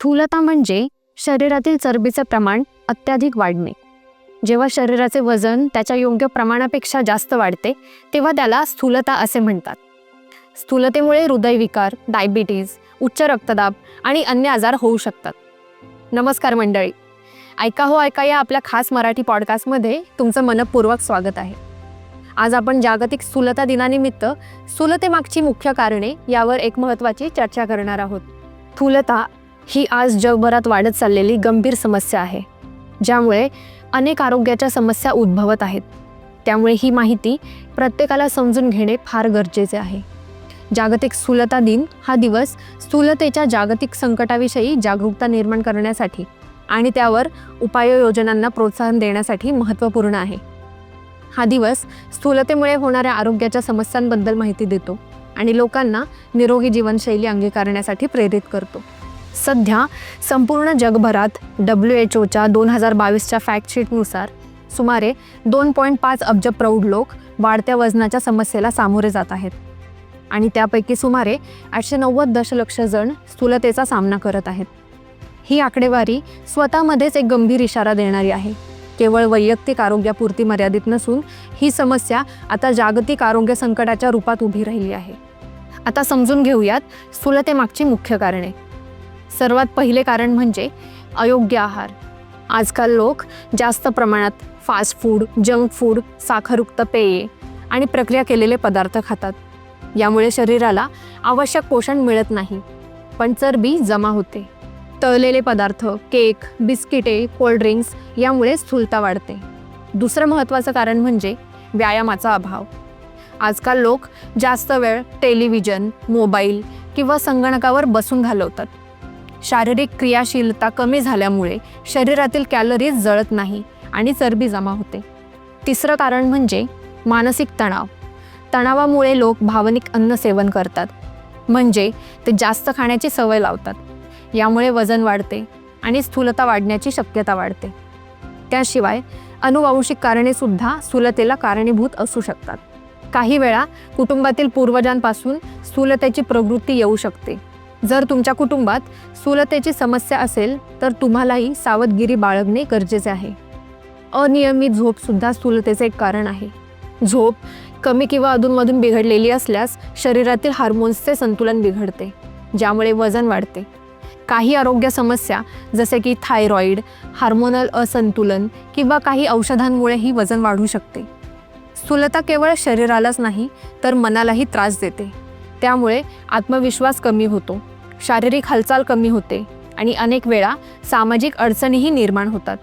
स्थूलता म्हणजे शरीरातील चरबीचे प्रमाण अत्याधिक वाढणे. जेव्हा शरीराचे वजन त्याच्या योग्य प्रमाणापेक्षा जास्त वाढते तेव्हा त्याला स्थूलता असे म्हणतात. स्थूलतेमुळे हृदयविकार डायबिटीज उच्च रक्तदाब आणि अन्य आजार होऊ शकतात. नमस्कार मंडळी. ऐका हो ऐका या आपल्या खास मराठी पॉडकास्टमध्ये तुमचं मनपूर्वक स्वागत आहे. आज आपण जागतिक स्थूलता दिनानिमित्त स्थूलतेमागची मुख्य कारणे यावर एक महत्त्वाची चर्चा करणार आहोत. स्थूलता ही आज जगभरात वाढत चाललेली गंभीर समस्या आहे ज्यामुळे अनेक आरोग्याच्या समस्या उद्भवत आहेत. त्यामुळे ही माहिती प्रत्येकाला समजून घेणे फार गरजेचे आहे. जागतिक स्थूलता दिन हा दिवस स्थूलतेच्या जागतिक संकटाविषयी जागरूकता निर्माण करण्यासाठी आणि त्यावर उपाययोजनांना प्रोत्साहन देण्यासाठी महत्त्वपूर्ण आहे. हा दिवस स्थूलतेमुळे होणाऱ्या आरोग्याच्या समस्यांबद्दल माहिती देतो आणि लोकांना निरोगी जीवनशैली अंगीकारण्यासाठी प्रेरित करतो. सध्या संपूर्ण जगभरात डब्ल्यू एच ओच्या दोन हजार बावीसच्या फॅक्टशीटनुसार सुमारे दोन पॉईंट पाच अब्ज प्रौढ लोक वाढत्या वजनाच्या समस्येला सामोरे जात आहेत. आणि त्यापैकी सुमारे आठशे नव्वद दशलक्ष जण स्थूलतेचा सामना करत आहेत. ही आकडेवारी स्वतःमध्येच एक गंभीर इशारा देणारी आहे. केवळ वैयक्तिक आरोग्यापुरती मर्यादित नसून ही समस्या आता जागतिक आरोग्य संकटाच्या रूपात उभी राहिली आहे. आता समजून घेऊयात स्थूलतेमागची मुख्य कारणे. सर्वात पहिले कारण म्हणजे अयोग्य आहार. आजकाल लोक जास्त प्रमाणात फास्ट फूड जंक फूड साखरयुक्त पेये आणि प्रक्रिया केलेले पदार्थ खातात. यामुळे शरीराला आवश्यक पोषण मिळत नाही पण चरबी जमा होते. तळलेले पदार्थ केक बिस्किटे कोल्ड्रिंक्स यामुळे स्थूलता वाढते. दुसरं महत्त्वाचं कारण म्हणजे व्यायामाचा अभाव. आजकाल लोक जास्त वेळ टेलिव्हिजन मोबाईल किंवा संगणकावर बसून घालवतात. शारीरिक क्रियाशीलता कमी झाल्यामुळे शरीरातील कॅलरीज जळत नाही आणि चरबी जमा होते. तिसरं कारण म्हणजे मानसिक तणाव. तणावामुळे लोक भावनिक अन्न सेवन करतात. म्हणजे ते जास्त खाण्याची सवय लावतात. यामुळे वजन वाढते आणि स्थूलता वाढण्याची शक्यता वाढते. त्याशिवाय अनुवांशिक कारणेसुद्धा स्थूलतेला कारणीभूत असू शकतात. काही वेळा कुटुंबातील पूर्वजांपासून स्थूलतेची प्रवृत्ती येऊ शकते. जर तुमच्या कुटुंबात स्थूलतेची समस्या असेल तर तुम्हालाही सावधगिरी बाळगणे गरजेचे आहे. अनियमित झोपसुद्धा स्थूलतेचे एक कारण आहे. झोप कमी किंवा अधूनमधून बिघडलेली असल्यास शरीरातील हार्मोन्सचे संतुलन बिघडते ज्यामुळे वजन वाढते. काही आरोग्य समस्या जसे की थायरॉईड हार्मोनल असंतुलन किंवा काही औषधांमुळेही वजन वाढू शकते. स्थूलता केवळ शरीरालाच नाही तर मनालाही त्रास देते. त्यामुळे आत्मविश्वास कमी होतो शारीरिक हालचाल कमी होते आणि अनेक वेळा सामाजिक अडचणीही निर्माण होतात.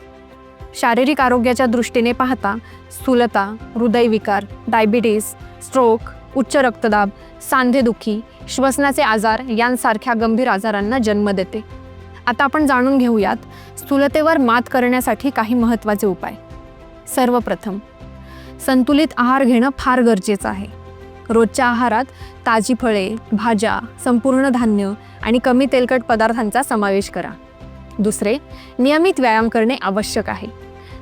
शारीरिक आरोग्याच्या दृष्टीने पाहता स्थूलता हृदयविकार डायबिटीस स्ट्रोक उच्च रक्तदाब सांधेदुखी श्वसनाचे आजार यांसारख्या गंभीर आजारांना जन्म देते. आता आपण जाणून घेऊयात स्थूलतेवर मात करण्यासाठी काही महत्त्वाचे उपाय. सर्वप्रथम संतुलित आहार घेणं फार गरजेचं आहे. रोजच्या आहारात ताजी फळे भाज्या संपूर्ण धान्य आणि कमी तेलकट पदार्थांचा समावेश करा. दुसरे नियमित व्यायाम करणे आवश्यक आहे.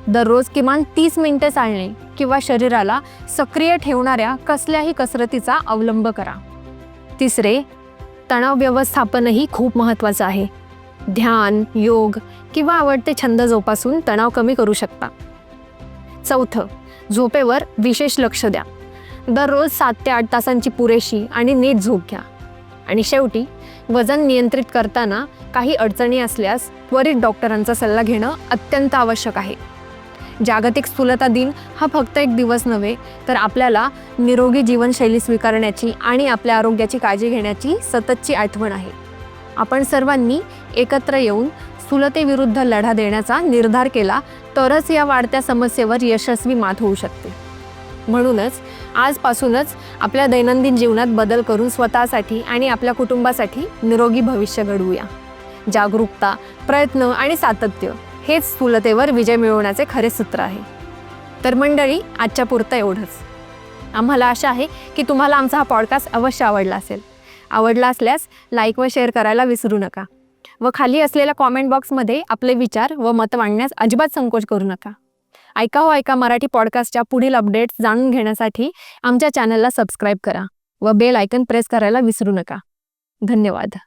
दररोज किमान तीस मिनिटे चालणे किंवा शरीराला सक्रिय ठेवणाऱ्या कसल्याही कसरतीचा अवलंब करा. तिसरे तणाव व्यवस्थापनही खूप महत्त्वाचं आहे. ध्यान योग किंवा आवडते छंद जोपासून तणाव कमी करू शकता. चौथं झोपेवर विशेष लक्ष द्या. दररोज सात ते आठ तासांची पुरेशी आणि नीट झोप घ्या. आणि शेवटी वजन नियंत्रित करताना काही अडचणी असल्यास त्वरित डॉक्टरांचा सल्ला घेणं अत्यंत आवश्यक आहे. जागतिक स्थूलता दिन हा फक्त एक दिवस नव्हे तर आपल्याला निरोगी जीवनशैली स्वीकारण्याची आणि आपल्या आरोग्याची काळजी घेण्याची सततची आठवण आहे. आपण सर्वांनी एकत्र येऊन स्थूलतेविरुद्ध लढा देण्याचा निर्धार केला तरच या वाढत्या समस्येवर यशस्वी मात होऊ शकते. म्हणूनच आजपासूनच आपल्या दैनंदिन जीवनात बदल करून स्वतःसाठी आणि आपल्या कुटुंबासाठी निरोगी भविष्य घडवूया. जागरूकता प्रयत्न आणि सातत्य हेच स्थूलतेवर विजय मिळवण्याचे खरे सूत्र आहे. तर मंडळी आजच्या पुरतं एवढंच. आम्हाला आशा आहे की तुम्हाला आमचा हा पॉडकास्ट अवश्य आवडला असेल. आवडला असल्यास लाईक व शेअर करायला विसरू नका व खाली असलेल्या कॉमेंट बॉक्समध्ये आपले विचार व मत मांडण्यास अजिबात संकोच करू नका. ऐका हो ऐका मराठी पॉडकास्टच्या पुढील अपडेट्स जाणून घेण्यासाठी आमच्या चॅनलला सबस्क्राईब करा व बेल आयकन प्रेस करायला विसरू नका. धन्यवाद.